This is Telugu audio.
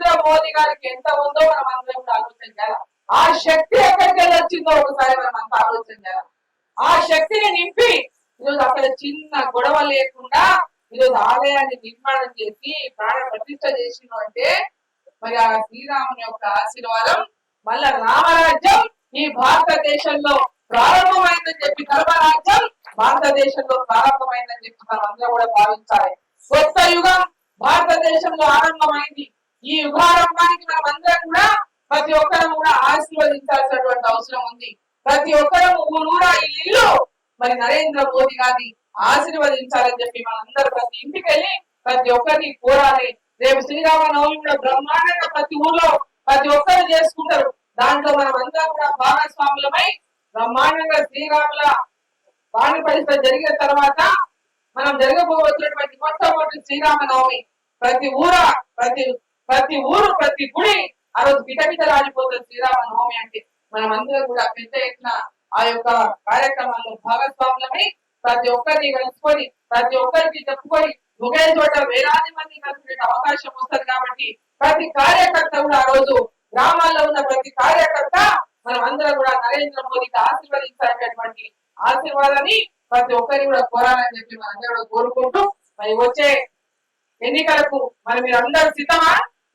నరేంద్ర మోదీ గారికి ఎంత ఉందో మనం అందరం కూడా ఆలోచన చేయాలి? ఆ శక్తి ఎక్కడికి వెళ్ళి వచ్చిందో ఒకసారి మనం అంత ఆలోచన చేయాలి? ఆ శక్తిని నింపి ఈరోజు అక్కడ చిన్న గొడవ లేకుండా ఈరోజు ఆలయాన్ని నిర్మాణం చేసి ప్రాణ ప్రతిష్ట చేసిన అంటే మరి ఆ శ్రీరాముని యొక్క ఆశీర్వాదం మళ్ళా రామరాజ్యం ఈ భారతదేశంలో ప్రారంభమైందని చెప్పి ధర్మరాజ్యం భారతదేశంలో ప్రారంభమైందని చెప్పి మనం అందరూ కూడా భావించాలి. కొత్త యుగం భారతదేశంలో ఆరంభమైంది. ఈ యుగారంభానికి మనం అందరం కూడా ప్రతి ఒక్కరం కూడా ఆశీర్వదించాల్సినటువంటి అవసరం ఉంది. ప్రతి ఒక్కరం ఊరూరా ఈ ఇల్లు మరి నరేంద్ర మోదీ గారిని ఆశీర్వదించాలని చెప్పి మనందరూ ప్రతి ఇంటికి వెళ్ళి ప్రతి ఒక్కరిని కోరాలి. రేపు శ్రీరామ నవమి కూడా బ్రహ్మాండంగా ప్రతి ఊర్లో ప్రతి ఒక్కరు చేసుకుంటారు. దాంట్లో మనం అందరం కూడా భాగస్వాములమై బ్రహ్మాండంగా శ్రీరాముల వాణి పరిస్థితి జరిగిన తర్వాత మనం జరగబోతున్నటువంటి మొట్టమొదటి శ్రీరామ నవమి ప్రతి ఊర ప్రతి ప్రతి ఊరు ప్రతి గుడి ఆ రోజు గిటగిట రాలిపోతుంది శ్రీరామ నవమి అంటే. మనం అందరం కూడా పెద్ద ఎత్తున ఆ యొక్క కార్యక్రమాల్లో భాగస్వాములమై ప్రతి ఒక్కరిని కలుసుకొని ప్రతి ఒక్కరికి చెప్పుకొని ఒకే చోట వేలాది మంది కలిసే అవకాశం వస్తుంది కాబట్టి ప్రతి కార్యకర్త కూడా ఆ రోజు గ్రామాల్లో ఉన్న ప్రతి కార్యకర్త మనం అందరం కూడా నరేంద్ర మోదీకి ఆశీర్వదించాలనేటువంటి ఆశీర్వాదాన్ని ప్రతి ఒక్కరిని కూడా కోరాలని చెప్పి మనం కూడా కోరుకుంటూ మరి వచ్చే ఎన్నికలకు మరి మీరు అందరూ సిద్ధమా?